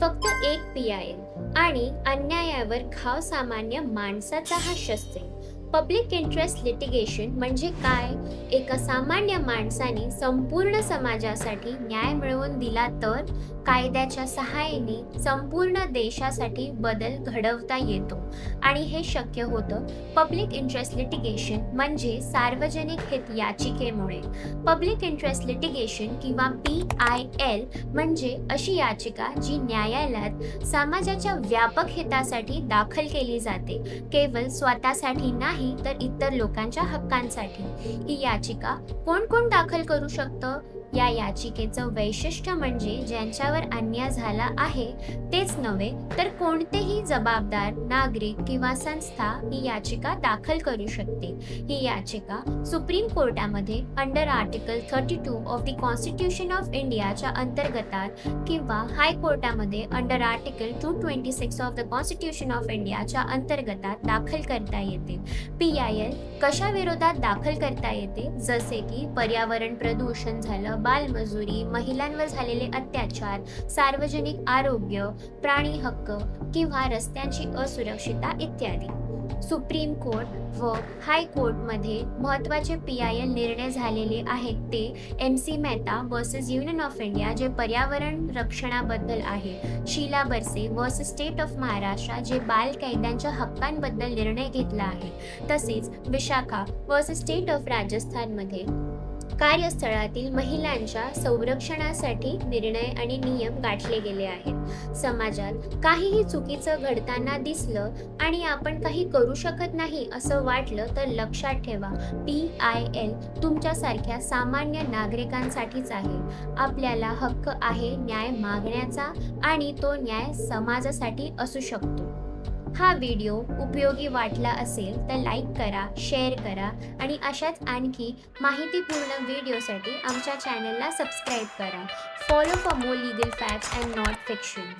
फक्त एक P I आणि अन्यायावर खाव सामान्य माणसाचा हा शस्त्र पब्लिक इंटरेस्ट लिटिगेशन म्हणजे काय? एका सामान्य माणसाने संपूर्ण समाजासाठी न्याय मिळवून दिला तर कायद्याच्या सहाय्याने संपूर्ण देशासाठी बदल घडवता येतो. आणि हे शक्य होतं पब्लिक इंटरेस्ट लिटिगेशन म्हणजे सार्वजनिक हित याचिकेमुळे. पब्लिक इंटरेस्ट लिटिगेशन किंवा पी आय एल म्हणजे अशी याचिका जी न्यायालयात समाजाच्या व्यापक हितासाठी दाखल केली जाते. केवळ स्वतःसाठी नाही तर इतर लोकांच्या हक्कांसाठी ही याचिका कोण कोण दाखल करू शकतं? या याचिकेचं वैशिष्ट्य म्हणजे ज्यांच्यावर अन्याय झाला आहे तेच नव्हे तर कोणतेही जबाबदार नागरिक किंवा संस्था ही याचिका दाखल करू शकते. ही याचिका सुप्रीम कोर्टामध्ये under article thirty two of the constitution of इंडियाच्या अंतर्गतात किंवा हायकोर्टामध्ये under article two twenty six of the constitution of इंडियाच्या अंतर्गतात दाखल करता येते. पी आय एल कशा विरोधात दाखल करता येते? जसे की पर्यावरण प्रदूषण झालं बालमजुरी महिलांवर झालेले अत्याचार सार्वजनिक आरोग्य प्राणी हक्क किंवा रस्त्यांची असुरक्षितता इत्यादी. सुप्रीम कोर्ट व हायकोर्टमध्ये महत्त्वाचे पी आय एल निर्णय झालेले आहेत ते M C Mehta versus union of India जे पर्यावरण रक्षणाबद्दल आहे Sheela Barse versus state of Maharashtra जे बाल कैद्यांच्या हक्कांबद्दल निर्णय घेतला आहे तसेच विशाखा वर्सेस स्टेट ऑफ राजस्थानमध्ये कार्यस्थळातील महिलांच्या संरक्षणासाठी निर्णय आणि नियम गाठले गेले आहेत. समाजात काहीही चुकीचं घडताना दिसलं आणि आपण काही करू शकत नाही असं वाटलं तर लक्षात ठेवा पी आय एल तुमच्यासारख्या सामान्य नागरिकांसाठीच आहे. आपल्याला हक्क आहे न्याय मागण्याचा आणि तो न्याय समाजासाठी असू शकतो. हा व्हिडिओ उपयोगी वाटला असेल तर लाईक करा शेअर करा आणि अशाच आणखी माहितीपूर्ण व्हिडिओसाठी आमच्या चॅनलला सबस्क्राईब करा. Follow for more legal facts and not fiction.